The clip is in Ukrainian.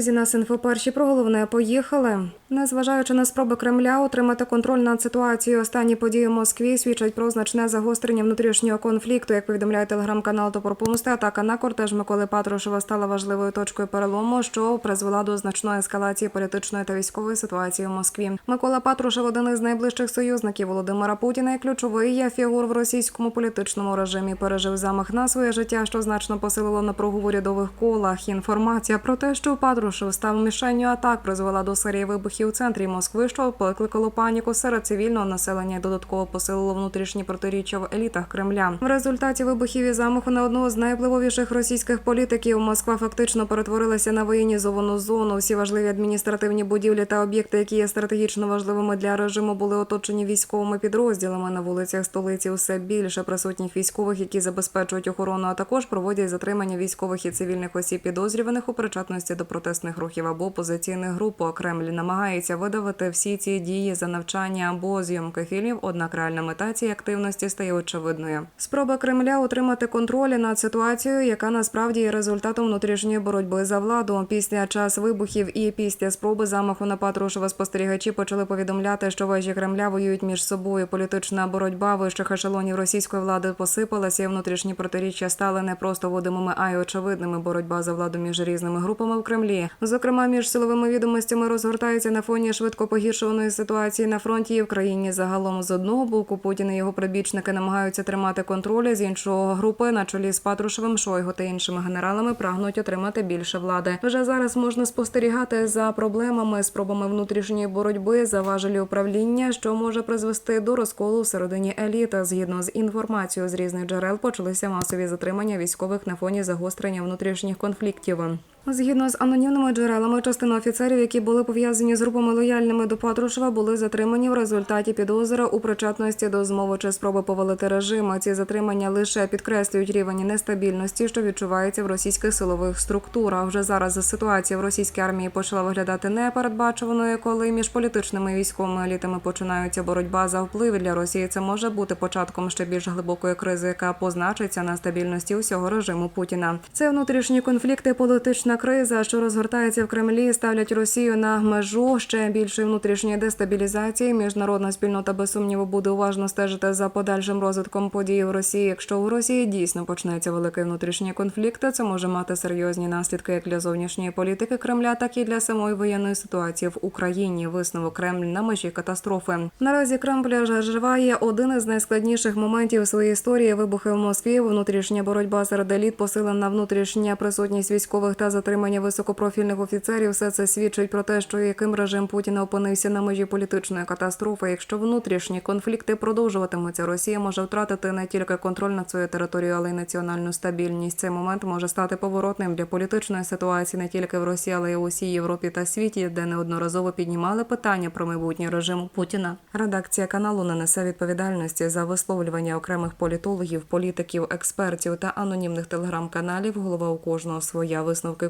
Друзі, нас інфоперші про головне поїхали. Незважаючи на спроби Кремля отримати контроль над ситуацією, останні події в Москві свідчать про значне загострення внутрішнього конфлікту. Як повідомляє телеграм-канал Топор Помости, атака на кортеж Миколи Патрушева стала важливою точкою перелому, що призвела до значної ескалації політичної та військової ситуації в Москві. Микола Патрушев один із найближчих союзників Володимира Путіна і ключовий є фігур в російському політичному режимі. Пережив замах на своє життя, що значно посилило напругу в урядових колах. Інформація про те, що Патрушев став мішенню атак, призвела до серії вибухів у центрі Москви, що викликало паніку серед цивільного населення і додатково посилило внутрішні протиріччя в елітах Кремля. В результаті вибухів і замаху на одного з найвпливовіших російських політиків Москва фактично перетворилася на воєнізовану зону. Всі важливі адміністративні будівлі та об'єкти, які є стратегічно важливими для режиму, були оточені військовими підрозділами на вулицях столиці. Все більше присутніх військових, які забезпечують охорону, а також проводять затримання військових і цивільних осіб підозрюваних у причетності до протестних рухів або опозиційних груп. Кремль намагається видавити всі ці дії за навчання або зйомки фільмів. Однак реальна мета цієї активності стає очевидною. Спроба Кремля отримати контроль над ситуацією, яка насправді є результатом внутрішньої боротьби за владу. Після час вибухів і після спроби замаху на Патрушева спостерігачі почали повідомляти, що вежі Кремля воюють між собою. Політична боротьба вищих ешелонів російської влади посипалася, і внутрішні протиріччя стали не просто видимими, а й очевидними. Боротьба за владу між різними групами в Кремлі, зокрема між силовими відомостями, розгортається на фоні швидко погіршуваної ситуації на фронті і в країні. Загалом з одного боку Путін і його прибічники намагаються тримати контроль з іншого групи на чолі з Патрушевим, Шойгу та іншими генералами прагнуть отримати більше влади. Вже зараз можна спостерігати за проблемами, спробами внутрішньої боротьби, за важелі управління, що може призвести до розколу всередині еліти. Згідно з інформацією з різних джерел, почалися масові затримання військових на фоні загострення внутрішніх конфліктів. Згідно з анонімними джерелами, частина офіцерів, які були пов'язані з групами лояльними до Патрушева, були затримані в результаті підозри у причетності до змови чи спроби повалити режим. Ці затримання лише підкреслюють рівень нестабільності, що відчувається в російських силових структурах. Вже зараз ситуація в російській армії почала виглядати непередбачуваною, коли між політичними і військовими елітами починаються боротьба за вплив для Росії. Це може бути початком ще більш глибокої кризи, яка позначиться на стабільності усього режиму Путіна. Це внутрішні конфлікти, політична криза, що розгортається в Кремлі, ставлять Росію на межу ще більшої внутрішньої дестабілізації. Міжнародна спільнота без сумніву буде уважно стежити за подальшим розвитком подій в Росії. Якщо у Росії дійсно почнеться великий внутрішній конфлікт, це може мати серйозні наслідки як для зовнішньої політики Кремля, так і для самої воєнної ситуації в Україні. Висновок Кремль на межі катастрофи. Наразі Кремль живає один із найскладніших моментів своєї історії. Вибухи в Москві, внутрішня боротьба серед еліт, посилена внутрішня присутність військових та затримання високопрофільних офіцерів. Все це свідчить про те, що яким режим Путіна опинився на межі політичної катастрофи. Якщо внутрішні конфлікти продовжуватимуться, Росія може втратити не тільки контроль над своєю територією, але й національну стабільність. Цей момент може стати поворотним для політичної ситуації не тільки в Росії, але й у усій Європі та світі, де неодноразово піднімали питання про майбутнє режиму Путіна. Редакція каналу не несе відповідальності за висловлювання окремих політологів, політиків, експертів та анонімних телеграм-каналів. Голова у кожного своя висновки